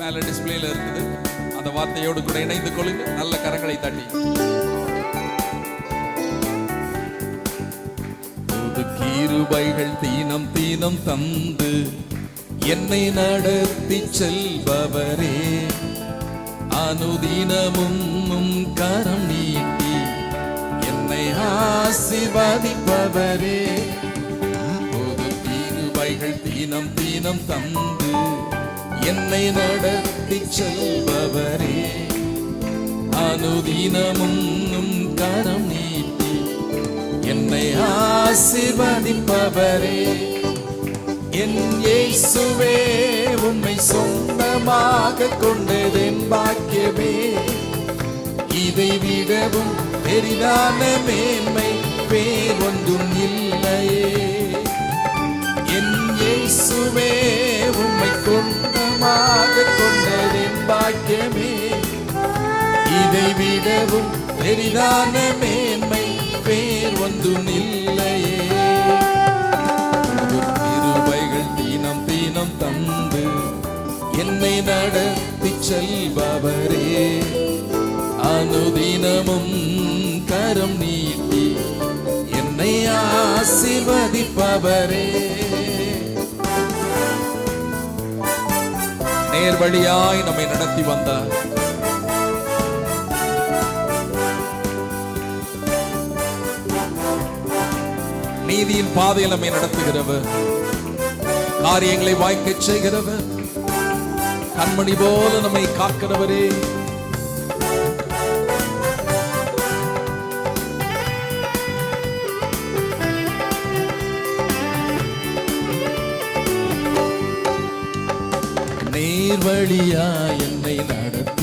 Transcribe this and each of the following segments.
மேல டிஸ்பிளேல இருக்குது. அந்த வார்த்தையோடு கூட இணைந்து கொள்ளுங்க நல்ல கரங்களை தட்டி. புது கிருபைகள் தீனம் தீனம் தந்து என்னை நடத்தி செல்பவரே. அனுதினமும் கரம் நீட்டி என்னை ஆசிர்வதிப்பவரே. பொது கிருபைகள் தீனம் தீனம் தந்து என்னை நடத்தி செல்பவரே. அனுதினமும் கரம் நீட்டி என்னை ஆசிர்வதிப்பவரே. என் இயேசுவே உண்மை சொந்தமாக கொண்டதென் பாக்கியமே. இதை விடவும் பெரிதான மேன்மை பேர் ஒன்றும் இல்லை. இதை விடவும் பெரிதான மேன்மை பேர் வந்து இல்லையே. புது தீனம் தீனம் தந்து என்னை நடத்தி செல்பவரே. அனுதினமும் கரம் நீட்டி என்னை ஆசிர்வதிப்பவரே. நேர்வழியாய் நம்மை நடத்தி வந்தார். நீதியின் பாதையில் நம்மை நடத்துகிறவர். காரியங்களை வாய்க்க செய்கிறவர். கண்மணி போல நம்மை காக்கிறவரே. நேர்வழியா என்னை நடத்த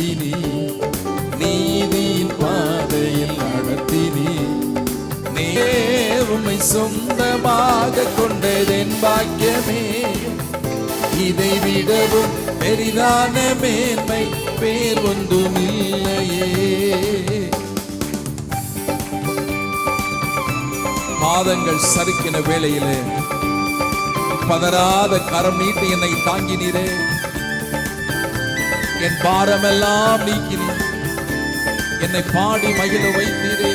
சொந்தமாக கொண்டதென் பாக்கியமே. இதை விடவும் பெரிதான மேன்மை பேர் ஒன்றும் இல்லையே மாதங்கள் சறுக்கின வேளையிலே பதறாத கரம் நீட்டு என்னை தாங்கினீரே. என் பாரமெல்லாம் நீக்கினீர். என்னை பாடி மகிழ வைத்தீரே.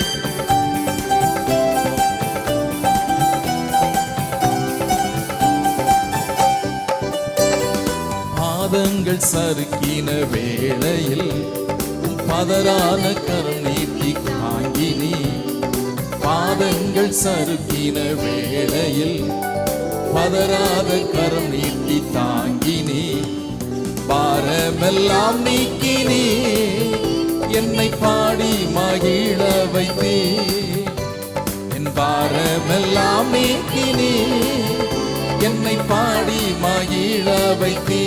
பாதங்கள் சறுக்கின வேளையில் உம் பதறான கரம் நீட்டி காங்கினி பாதங்கள் சறுக்கின வேளையில் பதறாத கரம் நீட்டி தாங்கினி பாரமெல்லாம் நீக்கினி என்னை பாடி மகிழ வைத்தீ. என் பாரமெல்லாம் நீக்கினி என்னை பாடி மாயிழ வைத்தீ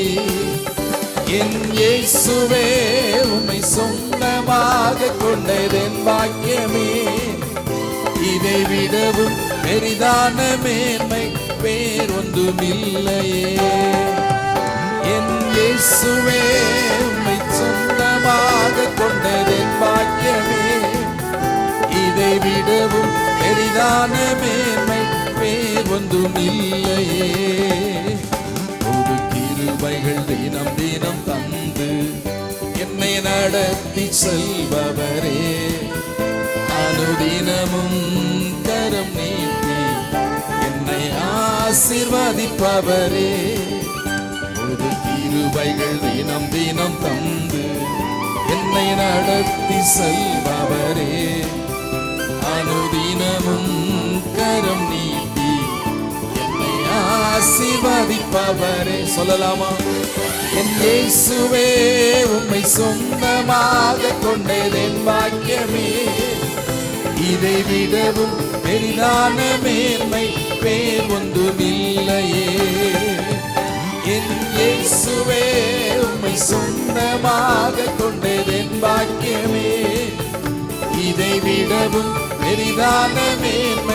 என் இயேசுவே உம்மை சொந்தமாக கொண்டதென் பாக்கியமே. இதை விடவும் பெரிதான மேன்மை வேறொன்றுமில்லையே. என் இயேசுவே கிருபைகள் தினம் தினம் தந்து என்னை நடத்தி செல்பவரே. அனுதினமும் கரம் நீட்டி என்னை ஆசிர்வதிப்பவரே. ஒரு கிருபைகள் தினம் தினம் தந்து என்னை நடத்தி செல்பவரே. அனுதினமும் கரம் ஆசிர்வதிப்பவரே சொல்லலாமா? என் இயேசுவே உம்மை சொந்தமாக கொண்டதென் பாக்கியமே. இதை விடவும் பெரிதான மேன்மை பேர் ஒன்றும் இல்லையே. என் இயேசுவே உம்மை சொந்தமாக கொண்டதென் பாக்கியமே. இதை விடவும் பெரிதான மேன்மை